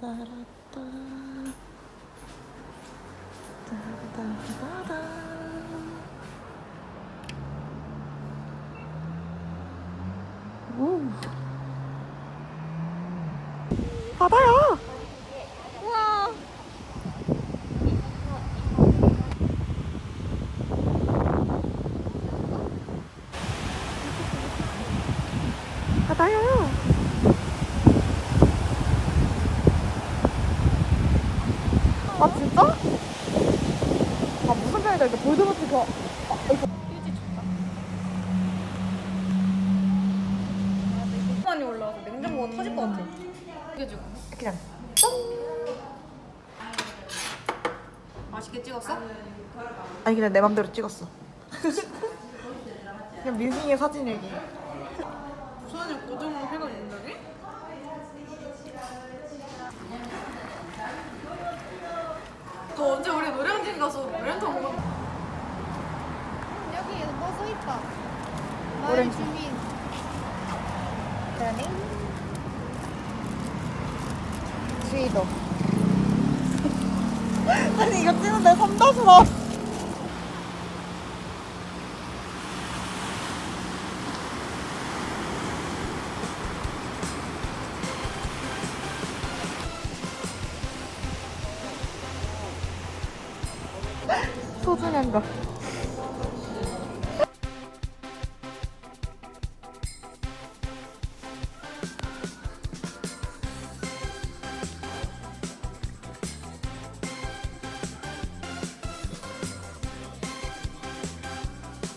따다라따. 따다라따. 오 바다야 그냥 내 맘대로 찍었어. 그냥 민승이의 사진일기. 부산에 고등어 회가 된다니? 너 언제 우리 노량진 가서 노련탕 먹어? 여기 뭐 써있다. 마을 오렌지. 주민. 그러니? 스위도. 아니 이거 찍는데 삼다수라. 소중한 거.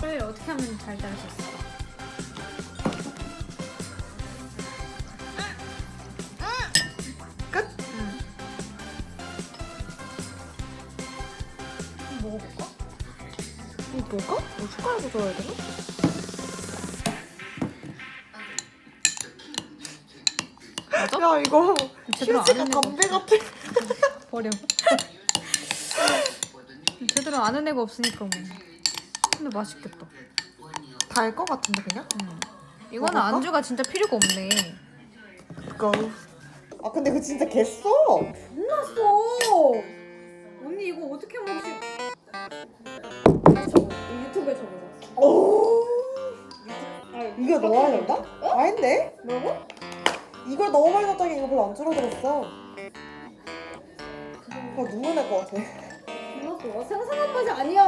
그래 어떻게 하면 잘? 끝? 뭘까? 뭐 숟가락으로 줘야 되나? 야 이거 제대로 안 휴지가 했네, 담배 같아. 버려. 제대로 아는 애가 없으니까 뭐. 근데 맛있겠다. 달 것 같은데 그냥? 응. 이거는 먹을까? 안주가 진짜 필요가 없네. 그거. 아 근데 이거 진짜 개써. 끝났어. 언니 이거 어떻게 먹지? 오. 이거 넣어야 된다? 아닌데? 뭐라고? 이걸 너무 많이 넣었다니 이거 별로 안 줄어들었어. 그냥 눈물 날 것 같아. 끝났어. 생생한 맛이 아니야.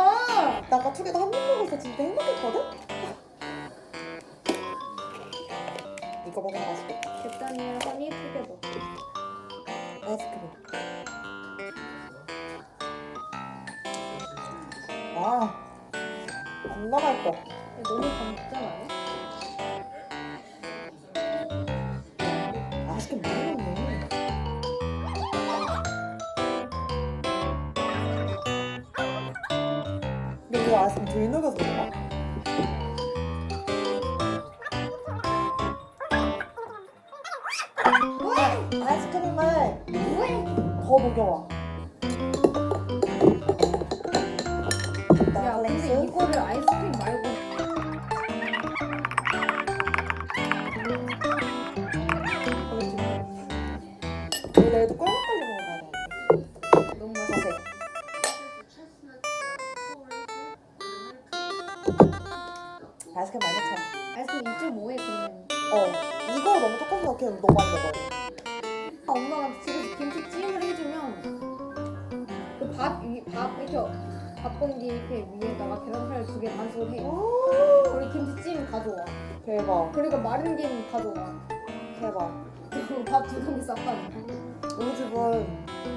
나 아까 투게더 한입 먹었어 진짜 행복했거든? 이거 먹으면 맛있겠다. 객단이랑 써니 투게더. 아이스크림. 아, 건강할 거. 너무 감자 아니야? 아이스크림 많이 먹네. 근데 이거 아이스크림 덜 녹여서 그런 위에다가 계란후라이 두 개 반숙을 해. 오, 그리고 김치찜 가져와. 대박, 그리고 마른 김 가져와. 대박. 그리고 밥 두 공기 싹 가져. 우리 집은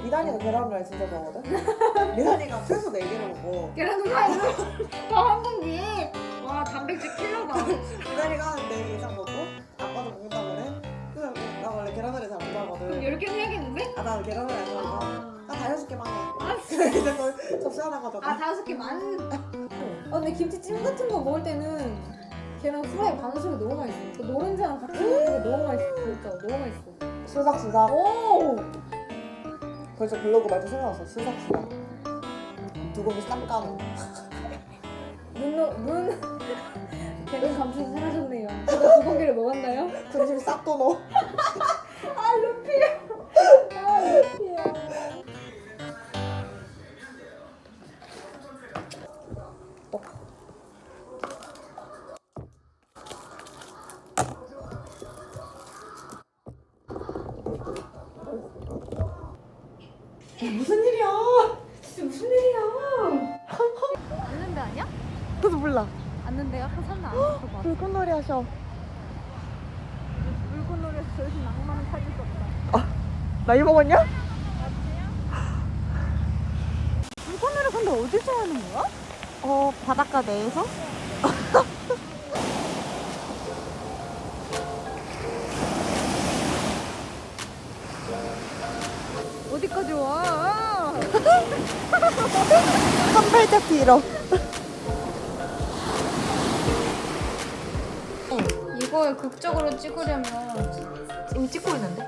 미단이가 계란후라이 진짜 좋아하거든? 미단이가 최소 4개를 먹고 계란후라이를 밥한 공기. 와 단백질 킬러다. 미단이가 4개 이상 먹고 아빠도 먹는다 그래? 그래서 나 원래 계란후라이 잘 그럼 못하거든 10개는 해야겠는데? 아, 나 계란후라이 안 좋아해서 다섯 개만 해 아, 그래 이제 그 접시 하나 가져가 아 다섯 개 만. 아 근데 김치찜 같은 거 먹을 때는 계란 후라이 반숙이 너무 맛있어. 그 노른자랑 같이 먹는 게 너무 맛있어. 진짜 너무 맛있어. 수삭수삭 오. 벌써 블로그 말도 생각났어 수삭수삭 두 공기 쌈 까는 눈, 눈, 개는 감촉이 사라졌네요. 제가 두 공기를 먹었나요? 군침 싹도 넣어 무슨 일이야? 진짜 무슨 일이야? 앉는 데 아니야? 저도 몰라. 있을 것 같아. 불꽃놀이 하셔. 물건놀이에서 저렇게 낭만은 살릴 수 없다. 나이 먹었냐? 물건놀이 근데 어디서 하는 거야? 어 바닷가 내에서? 어디까지 와? 한 발짝 뒤로. 이걸 극적으로 찍으려면 이미 찍고 있는데?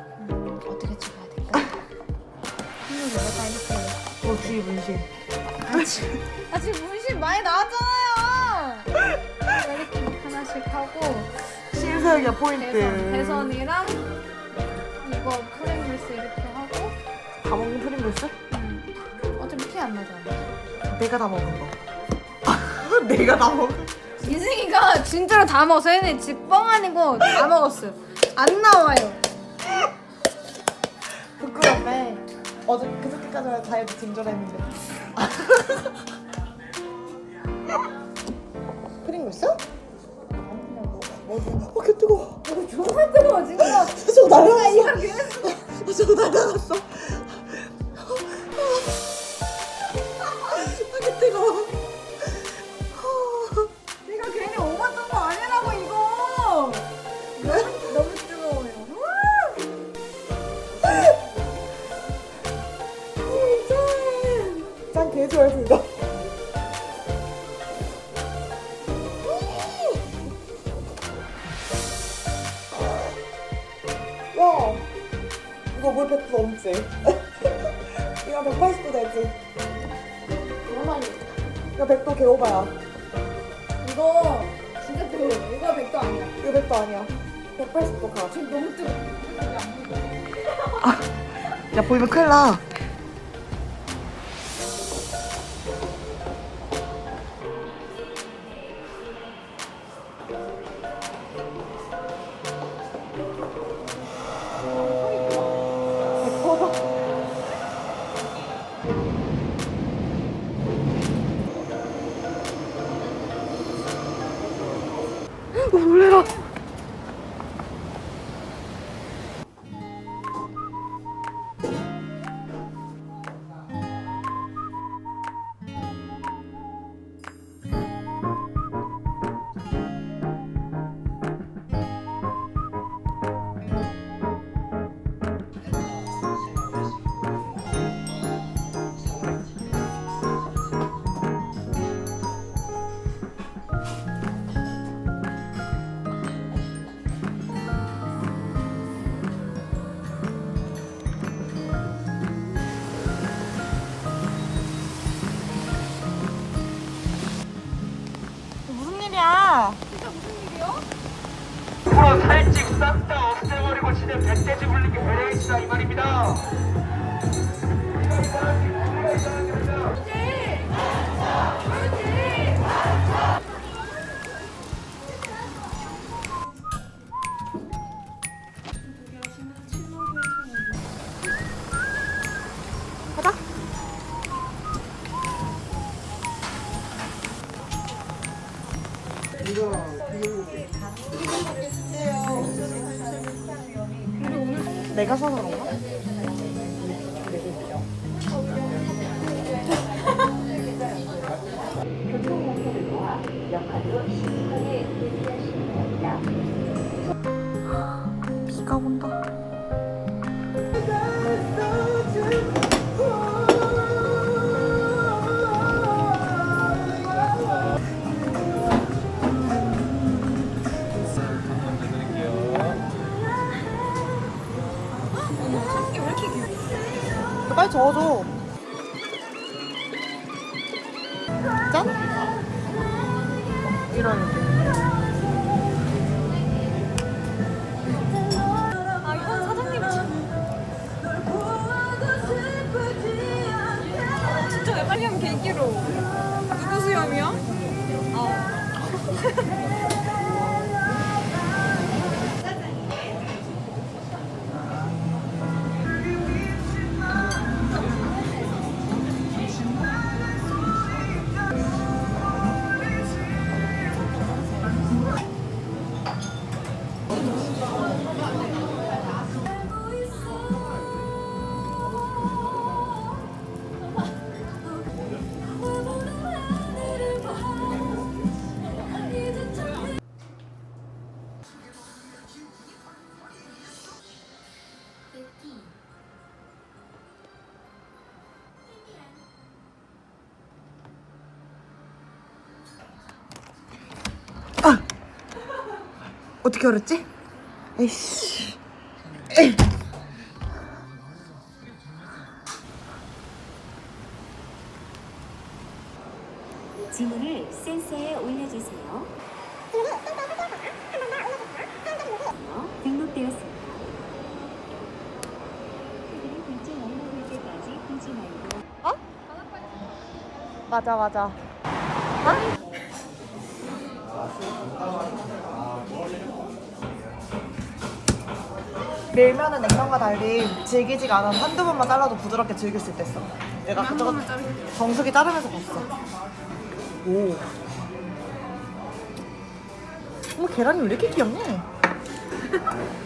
어떻게 찍어야 될까? 이걸 내가 이렇게 어 뒤에 문신. 아 지금 문신 많이 나왔잖아요. 이렇게 하나씩 하고 신서유기야 포인트. 대선 대선이랑 이거 프랭글스 이렇게 다 먹는 프링글스? 음, 어차피 티 안 나잖아. 내가 다 먹은 거. 내가 다 먹은. 이승이가 진짜로 다 먹었어. 얘네 집뻥 아니고 다 먹었어요. 안 나와요. 부끄럽네. 어제 그저께까지 다이어트 진절했는데. 프링글스? 어, 개 뜨거워. 정말 뜨거워 진짜. 저거 날아갔어. 어, 저거 날아갔어. 이거 180도 되지? 얼마니? 이거 100도 개오바야. 이거 진짜 뜨거워. 이거 백도 아니야. 이거 100도 아니야. 180도 가. 지금 너무 뜨거워. 야, 보이면 큰일 나. 살집 싹 다 없애버리고 진짜 백돼지 불리기 배려해주자 이 말입니다. 내가 사서 그런가? 비가 저어줘. 짠? 이러는데. 아 이건 사장님 진짜 왜 빨리 하면 개인기로 누구 수염이야? 어떻게 알았지? 에이씨. 지문을 센서에 올려주세요. 등록되었습니다. 말고 맞아 맞아. 밀면은 냉면과 달리 질기지가 않아 한두 번만 잘라도 부드럽게 즐길 수 있댔어. 내가 그저거 정수기 자르면서 봤어. 오. 어머 계란이 왜 이렇게 귀엽니?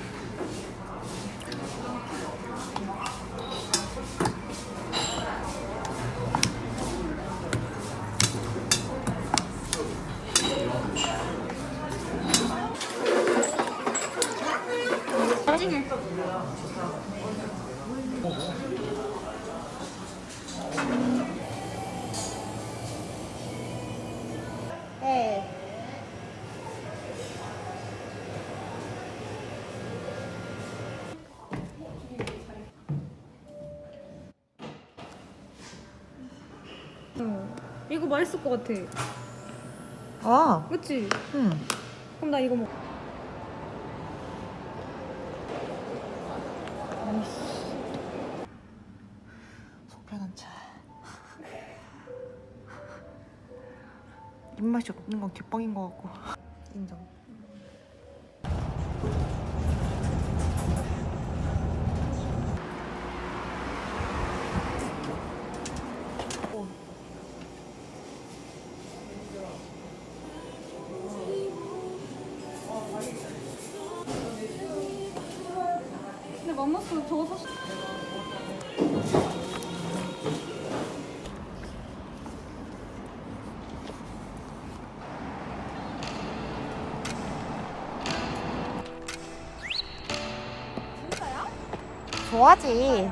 이거 맛있을 것 같아. 아, 그치? 음. 그럼 나 이거 먹. 속편한 차. 입맛이 없는 건 개뻥인 것 같고. 저거 사실. 좋아하지.